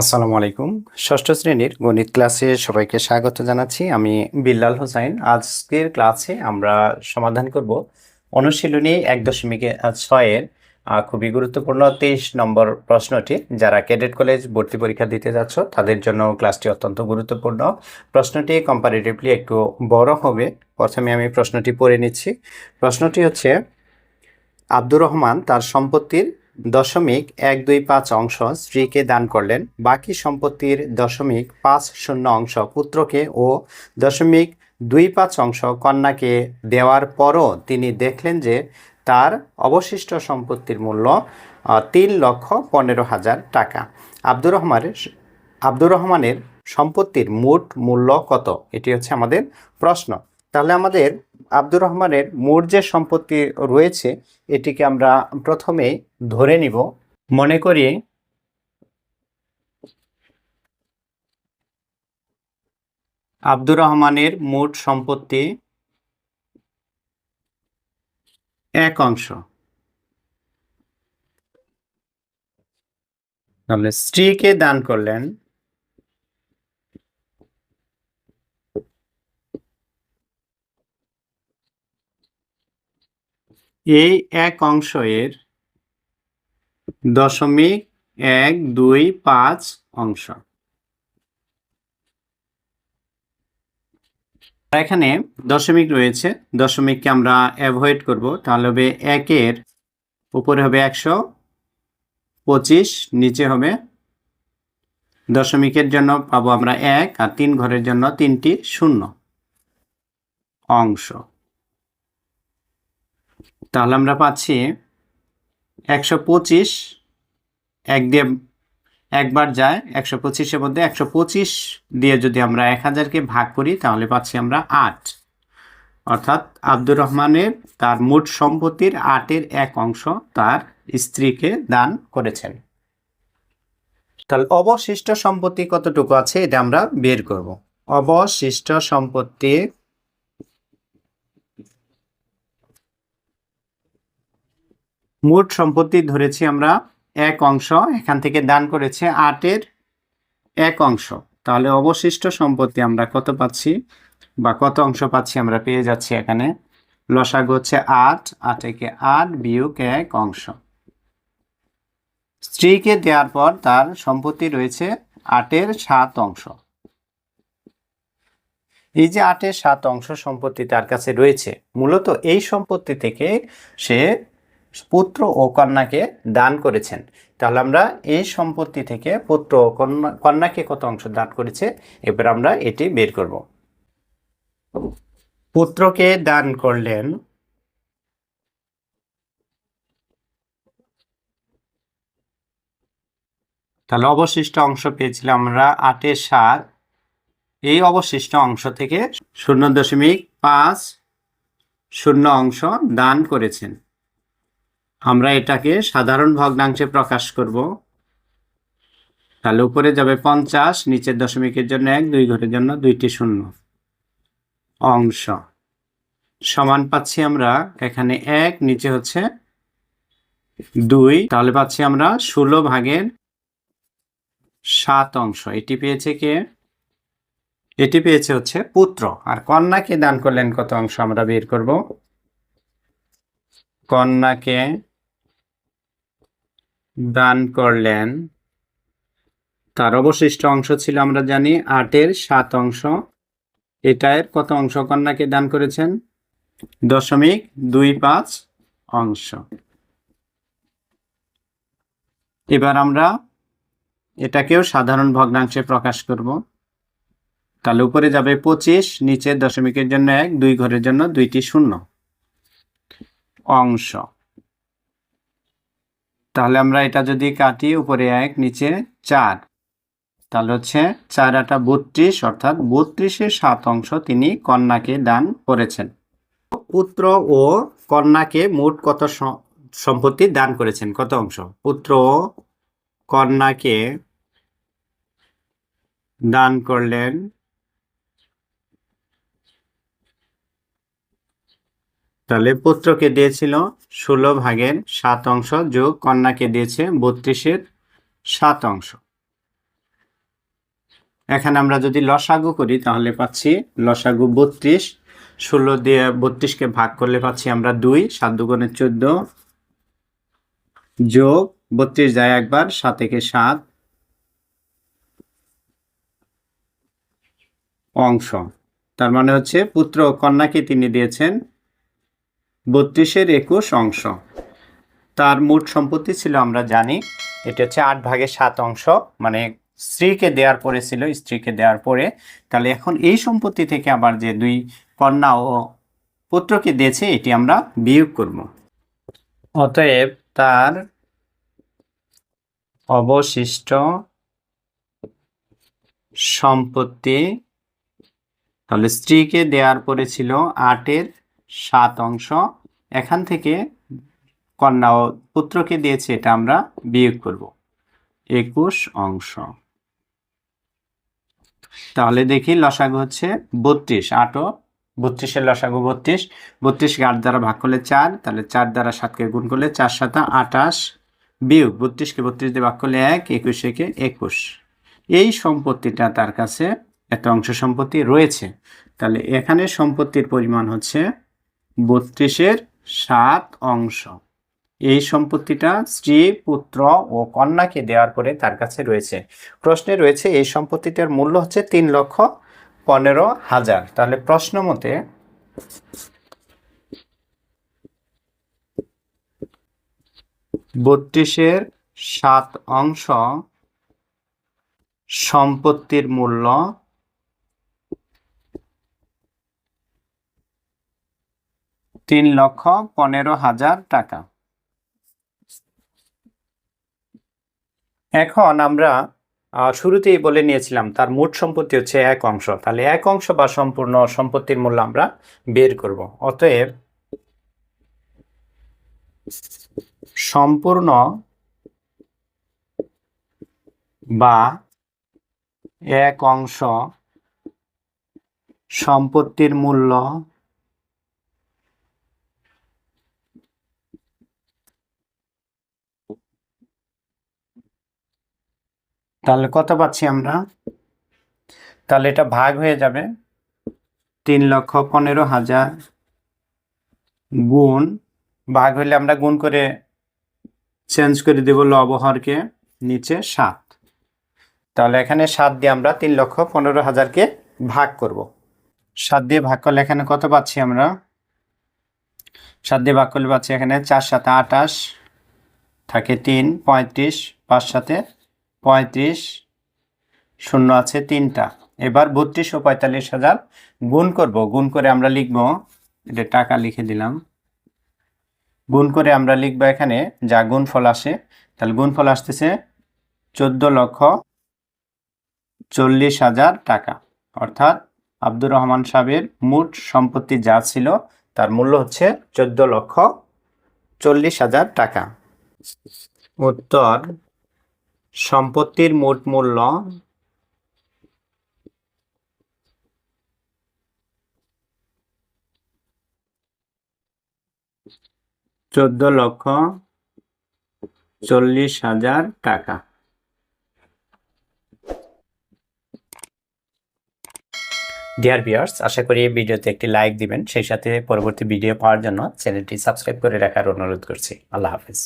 আসসালামু আলাইকুম। ষষ্ঠ শ্রেণির গণিত ক্লাসে সবাইকে স্বাগত জানাচ্ছি। আমি বিল্লাল হোসাইন। আজকের ক্লাসে আমরা সমাধান করব অনুশীলনী এক দশমিক ছয়ের খুবই গুরুত্বপূর্ণ তেইশ নম্বর প্রশ্নটি। যারা ক্যাডেট কলেজ ভর্তি পরীক্ষা দিতে যাচ্ছ, তাদের জন্য ক্লাসটি অত্যন্ত গুরুত্বপূর্ণ। প্রশ্নটি কম্পারেটিভলি একটু বড় হবে। প্রথমে আমি প্রশ্নটি পড়ে নিচ্ছি। প্রশ্নটি হচ্ছে, আব্দুর রহমান তার সম্পত্তির দশমিক এক দুই পাঁচ অংশ স্ত্রীকে দান করলেন। বাকি সম্পত্তির দশমিক পাঁচ শূন্য অংশ পুত্রকে ও দশমিক দুই পাঁচ অংশ কন্যাকে দেওয়ার পরও তিনি দেখলেন যে তার অবশিষ্ট সম্পত্তির মূল্য তিন লক্ষ পনেরো হাজার টাকা। আব্দুর রহমানের আব্দুর রহমানের সম্পত্তির মোট মূল্য কত? এটি হচ্ছে আমাদের প্রশ্ন। তাহলে আমাদের আব্দুর রহমানের মোট যে সম্পত্তি রয়েছে, এটিকে আমরা প্রথমে ধরে নিব। মনে করি, আব্দুর রহমানের মোট সম্পত্তি এক অংশ। স্ত্রীকে দান করলেন। এই এক অংশ এর দশমিক এক দুই পাঁচ অংশ। এখানে দশমিক রয়েছে, দশমিককে আমরা অ্যাভয়েড করব, তাহলে হবে একের উপরে হবে একশো পঁচিশ, নিচে হবে দশমিকের জন্য পাবো আমরা এক, আর তিন ঘরের জন্য তিনটি শূন্য অংশ। তাহলে আমরা পাচ্ছি একশো পঁচিশ। এক দিয়ে একবার যায়, একশো পঁচিশের মধ্যে একশো পঁচিশ দিয়ে যদি আমরা এক হাজারকে ভাগ করি, তাহলে পাচ্ছি আমরা আট। অর্থাৎ আব্দুর রহমানের তার মোট সম্পত্তির আটের এক অংশ তার স্ত্রীকে দান করেছেন। তাহলে অবশিষ্ট সম্পত্তি কতটুকু আছে? এটা আমরা বের করব। অবশিষ্ট সম্পত্তি মোট সম্পত্তি ধরেছি আমরা এক অংশ, এখান থেকে দান করেছে আটের এক অংশ। তাহলে অবশিষ্ট সম্পত্তি আমরা কত পাচ্ছি? বা কত অংশ পাচ্ছি আমরা পেয়ে যাচ্ছি এখানে? লসাগু হচ্ছে আট আট একে আট বিয়োগ এক অংশ। স্ত্রীকে দেওয়ার পর তার সম্পত্তি রয়েছে আটের সাত অংশ। এই যে আটের সাত অংশ সম্পত্তি তার কাছে রয়েছে, মূলত এই সম্পত্তি থেকে সে পুত্র ও কন্যাকে দান করেছেন। তাহলে আমরা এই সম্পত্তি থেকে পুত্র ও কন্যা কন্যাকে কত অংশ দান করেছে? এবার আমরা এটি বের করব। পুত্রকে দান করলেন তাহলে অবশিষ্ট অংশ পেয়েছিলাম আমরা আটের সাত। এই অবশিষ্ট অংশ থেকে শূন্য দশমিক পাঁচ শূন্য অংশ দান করেছেন। আমরা এটাকে সাধারণ ভগ্নাংশে প্রকাশ করব। তাহলে উপরে যাবে পঞ্চাশ, নিচের দশমিকের জন্য এক, দুই ঘরের জন্য দুইটি শূন্য। অংশ। সমান পাচ্ছি আমরা এখানে এক, নিচে হচ্ছে দুই। তাহলে পাচ্ছি আমরা ষোলো ভাগের সাত অংশ। এটি পেয়েছে কে? এটি পেয়েছে হচ্ছে পুত্র। আর কন্যাকে দান করলেন কত অংশ আমরা বের করব? কন্যাকে দান করলেন। তার অবশিষ্ট অংশ ছিল আমরা জানি আটের সাত অংশ। এটার কত অংশ কন্যাকে দান করেছেন? দশমিক দুই পাঁচ অংশ। এবার আমরা এটাকেও সাধারণ ভগ্নাংশে প্রকাশ করব। তাহলে উপরে যাবে পঁচিশ নিচের দশমিকের জন্য এক, দুই ঘরের জন্য দুইটি শূন্য। অংশ। তাহলে আমরা এটা যদি কাটি উপরে এক, নিচে চার, তাহলে হচ্ছে চার আটা বত্রিশ, অর্থাৎ বত্রিশের সাত অংশ তিনি কন্যাকে দান করেছেন। পুত্র ও কন্যাকে মোট কত সম্পত্তি দান করেছেন? কত অংশ? পুত্র ও কন্যাকে দান করলেন তাহলে পুত্রকে দিয়েছিল ষোলো ভাগের সাত অংশ যোগ কন্যাকে দিয়েছে বত্রিশের সাত অংশ। এখানে আমরা যদি লসাগু করি, তাহলে পাচ্ছি লসাগু বত্রিশ, ষোলো দিয়ে বত্রিশকে ভাগ করলে পাচ্ছি আমরা দুই, সাত দুগুণে চোদ্দ যোগ বত্রিশ যায় একবার, সাত থেকে সাত অংশ। তার মানে হচ্ছে পুত্র কন্যাকে তিনি দিয়েছেন বত্রিশের একুশ অংশ। তার মোট সম্পত্তি ছিল, আমরা জানি, এটা হচ্ছে আট ভাগের সাত অংশ মানে স্ত্রীকে দেওয়ার পরে ছিল, স্ত্রীকে দেওয়ার পরে। তাহলে এখন এই সম্পত্তি থেকে আবার যে দুই কন্যা ও পুত্রকে দিয়েছে, এটি আমরা বিয়োগ করব। অতএব তার অবশিষ্ট সম্পত্তি, তাহলে স্ত্রীকে দেওয়ার পরে ছিল আটের সাত অংশ এখান থেকে কন্যা ও পুত্রকে দিয়েছে, এটা আমরা বিয়োগ করব। একুশ অংশ। তাহলে দেখি লসাগু হচ্ছে বত্রিশ আটও বত্রিশের লসাগু বত্রিশ। বত্রিশকে আট দ্বারা ভাগ করলে চার, তাহলে চার দ্বারা সাতকে গুণ করলে চার সাতা আটাশ বিয়োগ বত্রিশকে বত্রিশ দিয়ে ভাগ করলে এক, একুশ একে একুশ। এই সম্পত্তিটা তার কাছে এত অংশ সম্পত্তি রয়েছে। তাহলে এখানে সম্পত্তির পরিমাণ হচ্ছে বত্রিশের সাত অংশ। এই সম্পত্তিটা স্ত্রী, পুত্র ও কন্যাকে দেওয়ার পরে তার কাছে রয়েছে। প্রশ্নে রয়েছে, এই সম্পত্তিটার মূল্য হচ্ছে তিন লক্ষ পনেরো হাজার। তাহলে প্রশ্ন মতে বত্রিশের সাত অংশ সম্পত্তির মূল্য তিন লক্ষ পনেরো হাজার টাকা। এখন আমরা শুরুতেই বলে নিয়েছিলাম, তার মোট সম্পত্তি হচ্ছে এক অংশ। তাহলে এক অংশ বা সম্পূর্ণ সম্পত্তির মূল্য আমরা বের করব। অতএব, সম্পূর্ণ বা এক অংশ সম্পত্তির মূল্য তাহলে কত পাচ্ছি আমরা? তাহলে এটা ভাগ হয়ে যাবে তিন লক্ষ পনেরো হাজার গুণ, ভাগ হলে আমরা গুণ করে চেঞ্জ করে দেব লবহরকে নিচে সাত। তাহলে এখানে সাত দিয়ে আমরা তিন লক্ষ পনেরো হাজারকে ভাগ করব। সাত দিয়ে ভাগ করলে এখানে কত পাচ্ছি আমরা? সাত দিয়ে ভাগ করলে পাচ্ছি এখানে চার সাথে আটাশ থাকে তিন, পঁয়ত্রিশ, পাঁচ সাথে পঁয়ত্রিশ, শূন্য আছে তিনটা। এবার বত্রিশ ও পঁয়তাল্লিশ হাজার গুণ করব। গুণ করে আমরা লিখব এটা টাকা লিখে দিলাম। গুণ করে আমরা লিখব এখানে যা গুণফল আসে, তাহলে গুণফল আসতেছে চোদ্দ লক্ষ চল্লিশ হাজার টাকা। অর্থাৎ আব্দুর রহমান সাহেবের মোট সম্পত্তি যা ছিল, তার মূল্য হচ্ছে চোদ্দ লক্ষ চল্লিশ হাজার টাকা। উত্তর সম্পত্তির মোট মূল্য চোদ্দ লক্ষ চল্লিশ হাজার টাকা। ডিয়ার ভিউয়ার্স আশা করি এই ভিডিওতে একটি লাইক দিবেন। সেই সাথে পরবর্তী ভিডিও পাওয়ার জন্য চ্যানেলটি সাবস্ক্রাইব করে রাখার অনুরোধ করছি। আল্লাহ হাফিজ।